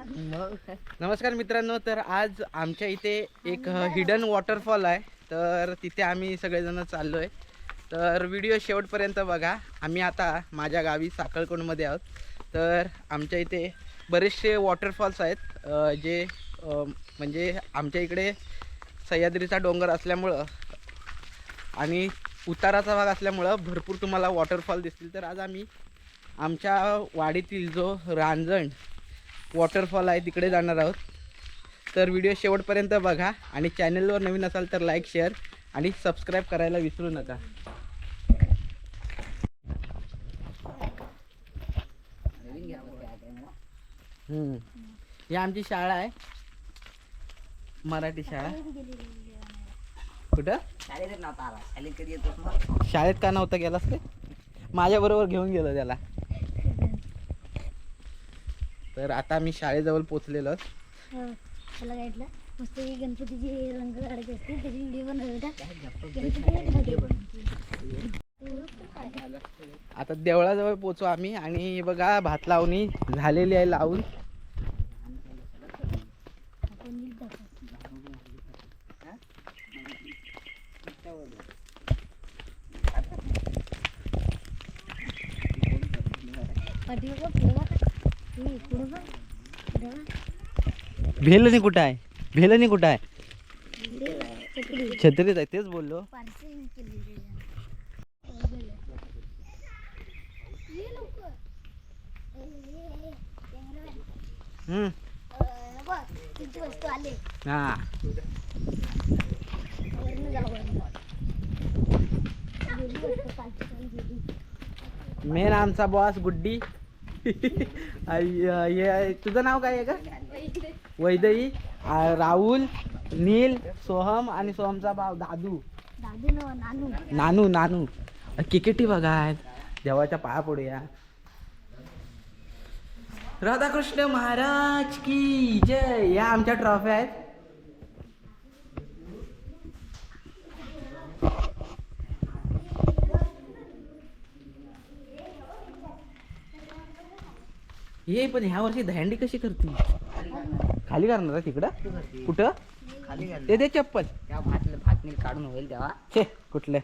नमस्कार मित्रांनो तर आज आमच्या इथे एक हिडन वॉटरफॉल आहे. तर तिथे आम्ही सगळेजण चाललो आहे तर व्हिडिओ शेवटपर्यंत बघा. आम्ही आता माझ्या गावी साखळकोंडमध्ये आहोत. तर आमच्या इथे बरेचसे वॉटरफॉल्स आहेत जे म्हणजे आमच्या इकडे सह्याद्रीचा डोंगर असल्यामुळं आणि उताराचा भाग असल्यामुळं भरपूर तुम्हाला वॉटरफॉल दिसतील. तर आज आम्ही आमच्या वाडीतील जो रांजण वॉटरफॉल आहे तिकडे जाणार आहोत. तर व्हिडिओ शेवटपर्यंत बघा आणि चॅनलवर नवीन असाल तर लाईक शेअर आणि सबस्क्राईब करायला विसरू नका. हम्म. ही आमची शाळा आहे. मराठी शाळा. कुठं? शाळेत का नव्हता गेलास ते माझ्याबरोबर घेऊन गेलो त्याला. तर आता मी शाळेजवळ पोचलेलो. हो, मला गाईडला मस्त गणपतीची रंग काढायचे असते त्याची व्हिडिओ बनवता आता देवळाजवळ पोचू आम्ही आणि बघा भात लावणी झालेली आहे लावून. भेलनी कुठं आहे? भेलणी कुठं आहे? छत्रीत आहे तेच बोललो. हम्म. हा. मेन आमचा बॉस गुड्डी. हे तुझं नाव काय आहे का वैदई राहुल नील सोहम आणि सोहमचा भाव दादू. दादू नानू. नानू नानू. क्रिकेटी बघा देवाच्या पाया पडूया राधाकृष्ण महाराज की जय. या आमच्या ट्रॉफी आहेत. ये पण ह्या वर्षी दहंडी कशी करते खाली करणार आहे तिकडं? कुठं? खाली घाल ते दे चप्पल. त्या भात भात नीट काढून होईल तेव्हा. छे कुठले?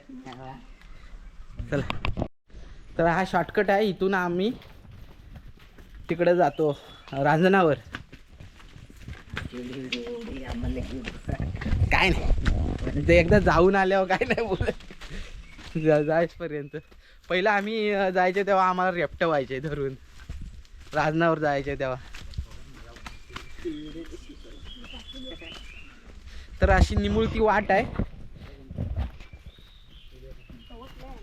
चला. तर हा शॉर्टकट आहे इथून आम्ही तिकडे जातो रांजणावर. काय नाही. ते एकदा जाऊन आल्यावर काय नाही बोलत. जा- जायचपर्यंत पहिलं आम्ही अं, जायचे तेव्हा आम्हाला रेपट व्हायचे धरून. राजनावर जायचे तेव्हा. तर अशी निमुळती वाट आहे.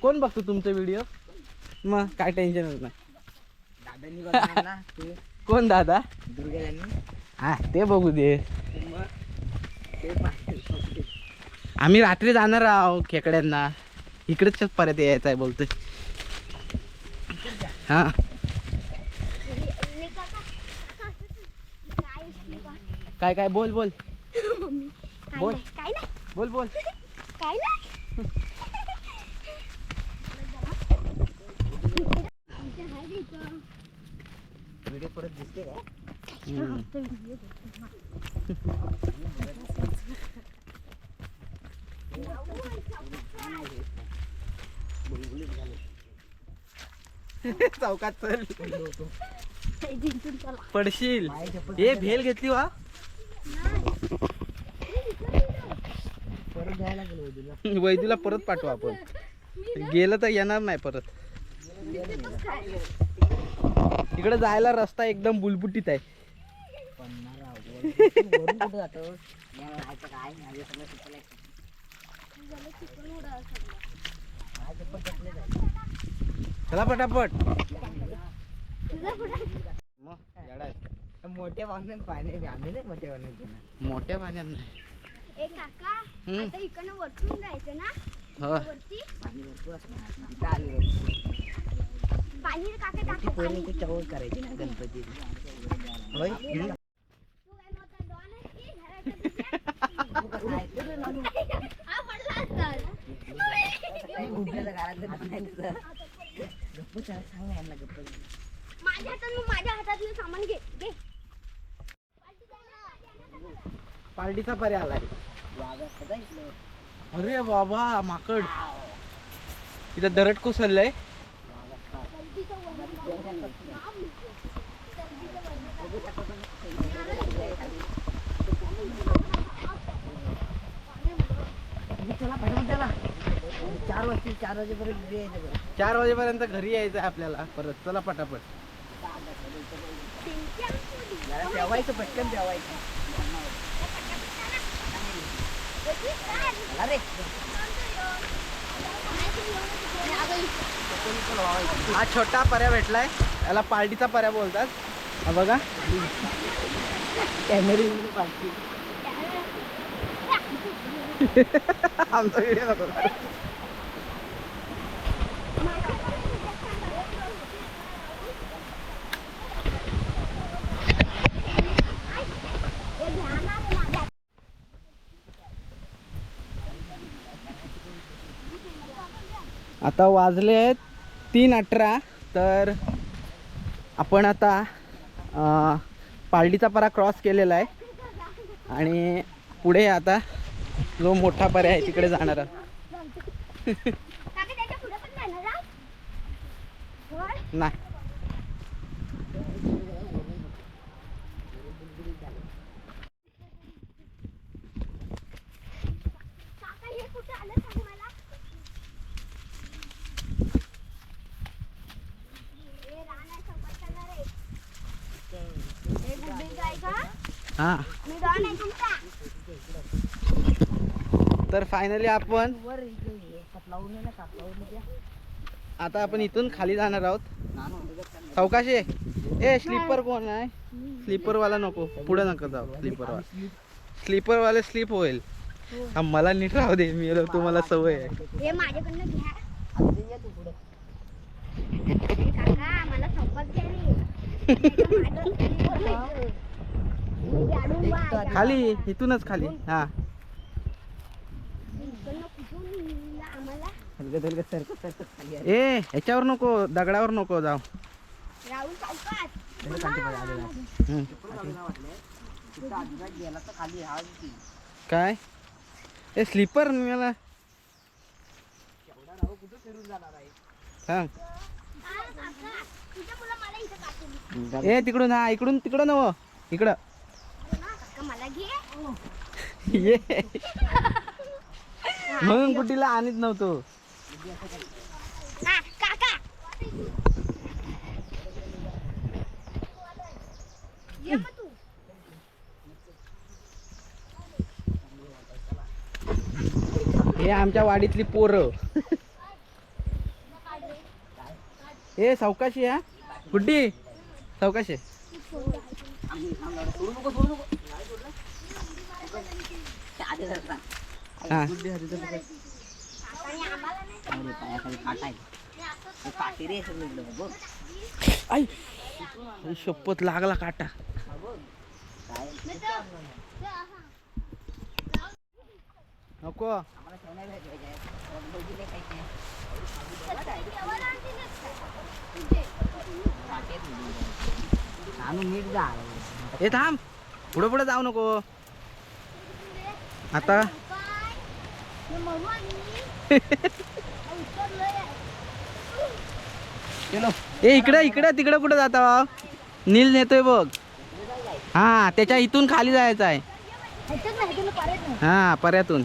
कोण बघतो तुमचा व्हिडिओ मग काय टेन्शनच नाही. दादांनी बघणार ना तू. कोण दादा? हा ते बघू दे. आम्ही रात्री जाणार आहोत खेकड्यांना. इकडेच परत यायचं आहे बोलतोय हा. काय काय? बोल बोल. बोल. काय नाही. बोल बोल. काय नाही. व्हिडिओ परत दिसते का? हम्म. चौकात चल. पडशील. ए भेल घेतली वा परत जायला गेलो तुला वैदूला परत पाठवू आपण. गेलं तर येणार नाही परत. इकडे जायला रस्ता एकदम बुलबुटीत आहे. चला पटापट. मोठ्या पाहुण्यात पाणी मोठ्या पाण्यात नाही. ए काका हम्म. आता इकडनं वरतून जायचं ना? हो. वरती? पाणी. भरपूर असणार तिथं आलो पाणी काका ती टाकतो पोरी ते चवळ करायची ना गणपती होय? हा माझ्या हातात मग माझ्या हातातलं सामान घे घे. पालडीचा पर्या आलाय. अरे बाबा माकड. इथं दरड कोसळलंय. चार वाजता चार वाजेपर्यंत घरी यायचं बरं. चार वाजेपर्यंत घरी यायचं आपल्याला. परत चला पटापट. जरा जेवायचं पटकन जेवायचं. हा छोटा पर्या भेटलाय. याला पार्टीचा पर्या बोलतात. हा बघा. कॅमेरे पार्टी. आमचा व्हिडिओ नको. आता वाजले आहेत तीन अठरा. तर आपण आता पालडीचा परा क्रॉस केलेला आहे. आणि पुढे आता जो मोठा पर्याय आहे तिकडे जाणार. नाही. हा. तर फायनली आपण वर इकडे कप लावून ये ना काप लावून द्या आता आपण इथून खाली जाणार आहोत? सावकाशी ए स्लीपर कोण आहे? स्लीपर वाला नको. पुढे नका जाऊ. स्लीपर वाला स्लीपर वाले स्लीप होईल. हा, मला नीट राहू दे. मी तुम्हाला सवय आहे. हे मला खाली इथूनच खाली. हा. ए ह्याच्यावर नको दगडावर नको जाऊ. काय? हा ए स्लीपर मला. काढतील ए तिकडून हा इकडून तिकडं नव इकडं. मला घे. ये. म्हणून कुठीला आणत नव्हतो. हा काका. हे आमच्या वाडीतली पोरं. ए सावकाशी हा. गुड्डी सावकाशी. सोडू नको सोडू नको नाही सोडलं? ते आधी धरता. हा आणि आम्हाला नाही अरे पायाखाली काटा आहे ते काटे रे असं निघलं आई आई, शपथ लागला काटा. हा नको. नीट जा. ए थांब. पुढे पुढे जाऊ नको. आता? ए इकडे इकडे तिकडे कुठे जाता भाव नील नेतोय बघ. हा त्याच्या इथून खाली जायचं आहे. हा पर्यातून.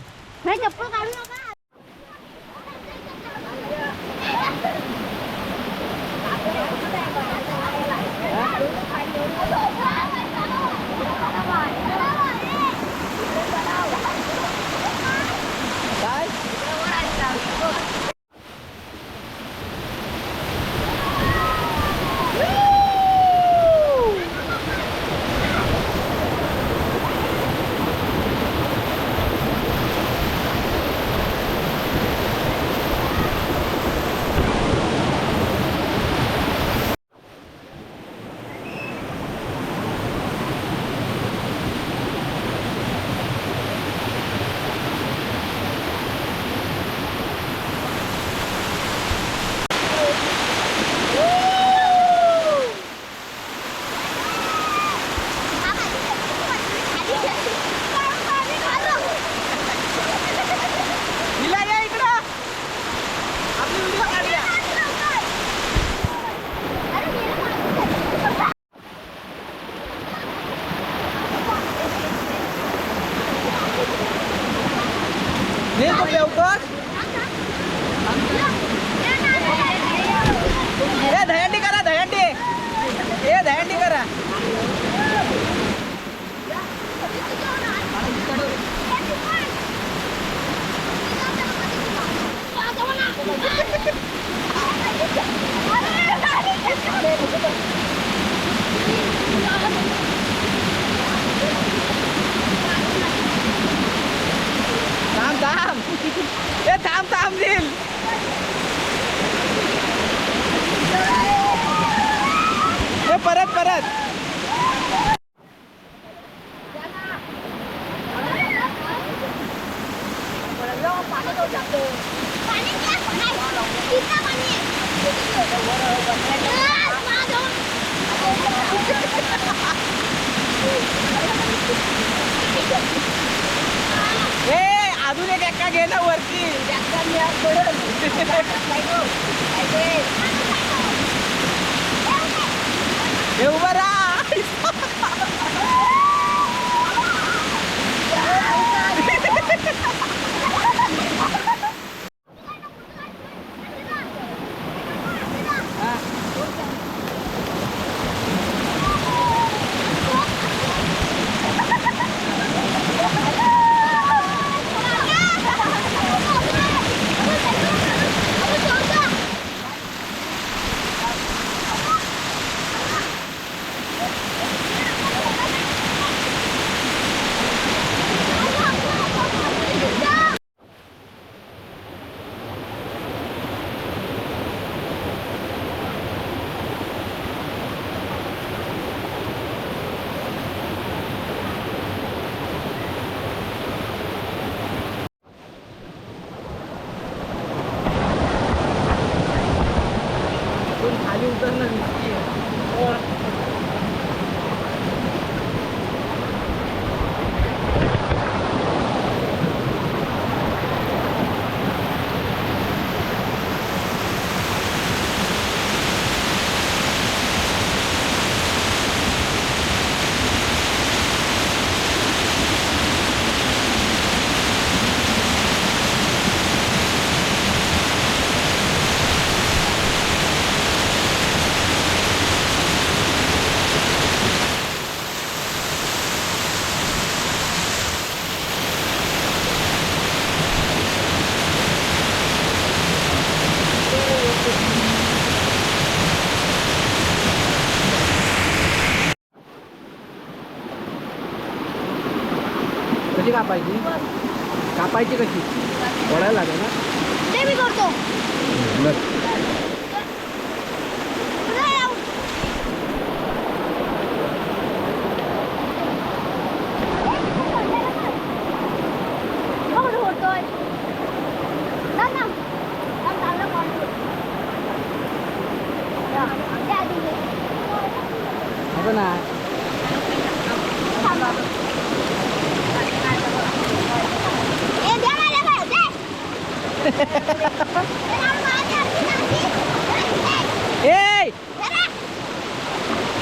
अजून एक एका घे वरती. हे उभं राहा.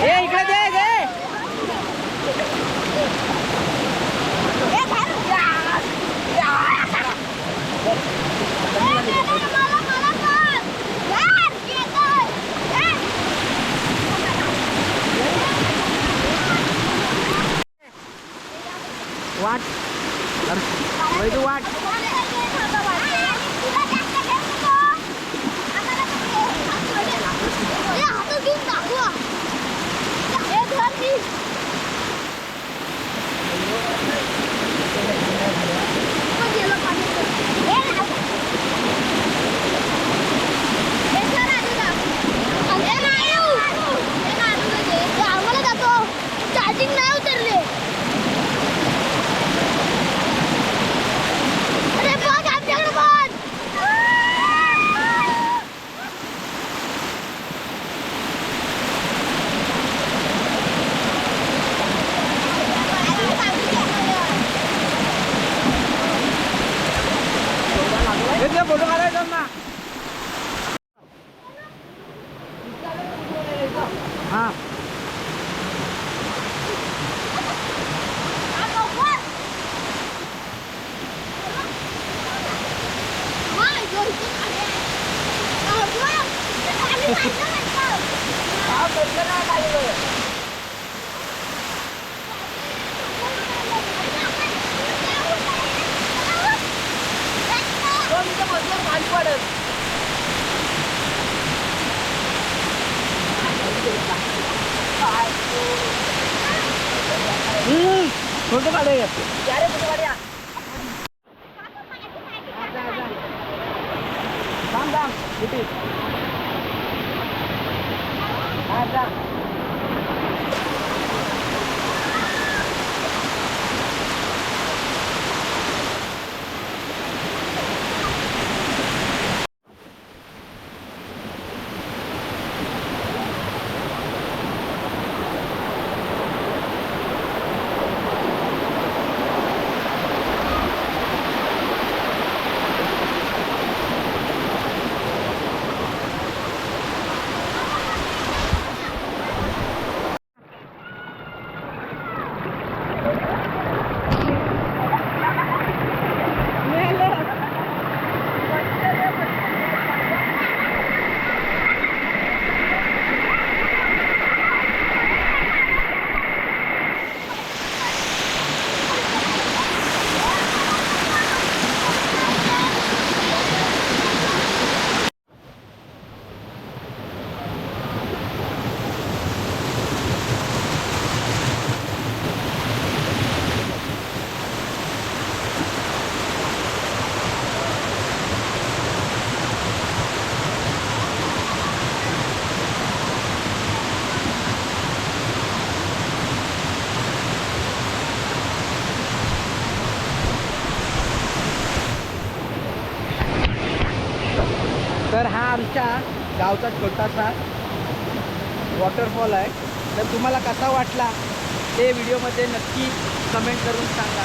一你一个 फोटो काढायचं ना. हां. नाही चप्पल काढू नका फोटो काढूया तर हा आमच्या गावचा छोटासा वॉटरफॉल आहे. तर तुम्हाला कसा वाटला ते व्हिडिओमध्ये नक्की कमेंट करून सांगा.